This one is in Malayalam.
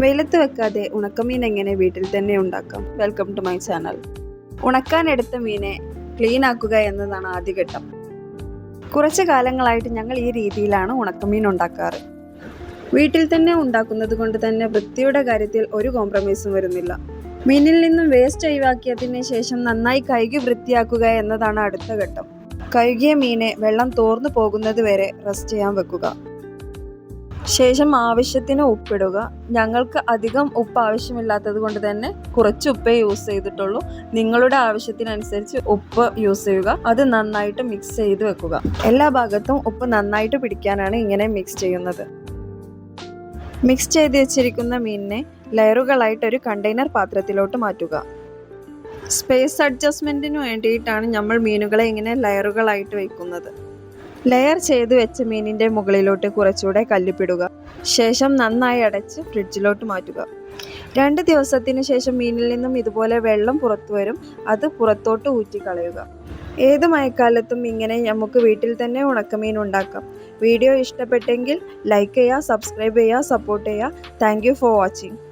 വെയിലത്ത് വെക്കാതെ ഉണക്കമീൻ എങ്ങനെ വീട്ടിൽ തന്നെ ഉണ്ടാക്കാം? വെൽക്കം ടു മൈ ചാനൽ ഉണക്കാൻ എടുത്ത മീനെ ക്ലീൻ ആക്കുക എന്നതാണ് ആദ്യഘട്ടം കുറച്ച് കാലങ്ങളായിട്ട് ഞങ്ങൾ ഈ രീതിയിലാണ് ഉണക്കമീൻ ഉണ്ടാക്കാറ്. വീട്ടിൽ തന്നെ ഉണ്ടാക്കുന്നത് കൊണ്ട് തന്നെ വൃത്തിയുടെ കാര്യത്തിൽ ഒരു കോംപ്രമൈസും വരുന്നില്ല. മീനിൽ നിന്നും വേസ്റ്റ് ഒഴിവാക്കിയതിന് ശേഷം നന്നായി കഴുകി വൃത്തിയാക്കുക എന്നതാണ് അടുത്ത ഘട്ടം. കഴുകിയ മീനെ വെള്ളം തോർന്നു പോകുന്നത് വരെ റെസ്റ്റ് ചെയ്യാൻ വെക്കുക. ശേഷം ആവശ്യത്തിന് ഉപ്പിടുക. ഞങ്ങൾക്ക് അധികം ഉപ്പ് ആവശ്യമില്ലാത്തത് കൊണ്ട് തന്നെ കുറച്ച് ഉപ്പേ യൂസ് ചെയ്തിട്ടുള്ളൂ. നിങ്ങളുടെ ആവശ്യത്തിനനുസരിച്ച് ഉപ്പ് യൂസ് ചെയ്യുക. അത് നന്നായിട്ട് മിക്സ് ചെയ്ത് വെക്കുക. എല്ലാ ഭാഗത്തും ഉപ്പ് നന്നായിട്ട് പിടിക്കാനാണ് ഇങ്ങനെ മിക്സ് ചെയ്യുന്നത്. മിക്സ് ചെയ്ത് വെച്ചിരിക്കുന്ന മീനിനെ ലെയറുകളായിട്ട് ഒരു കണ്ടെയ്നർ പാത്രത്തിലോട്ട് മാറ്റുക. സ്പേസ് അഡ്ജസ്റ്റ്മെന്റിന് വേണ്ടിയിട്ടാണ് നമ്മൾ മീനുകളെ ഇങ്ങനെ ലെയറുകളായിട്ട് വയ്ക്കുന്നത് ലെയർ ചെയ്ത് വെച്ച മീനിന്റെ മുകളിലോട്ട് കുറച്ചുകൂടെ കല്ലിപ്പിടുക. ശേഷം നന്നായി അടച്ച് ഫ്രിഡ്ജിലോട്ട് മാറ്റുക. രണ്ട് ദിവസത്തിന് ശേഷം മീനിൽ നിന്നും ഇതുപോലെ വെള്ളം പുറത്തു വരും. അത് പുറത്തോട്ട് ഊറ്റിക്കളയുക. ഏത് മഴക്കാലത്തും ഇങ്ങനെ നമുക്ക് വീട്ടിൽ തന്നെ ഉണക്കമീൻ ഉണ്ടാക്കാം. വീഡിയോ ഇഷ്ടപ്പെട്ടെങ്കിൽ ലൈക്ക് ചെയ്യുക സബ്സ്ക്രൈബ് ചെയ്യുക സപ്പോർട്ട് ചെയ്യുക. Thank for watching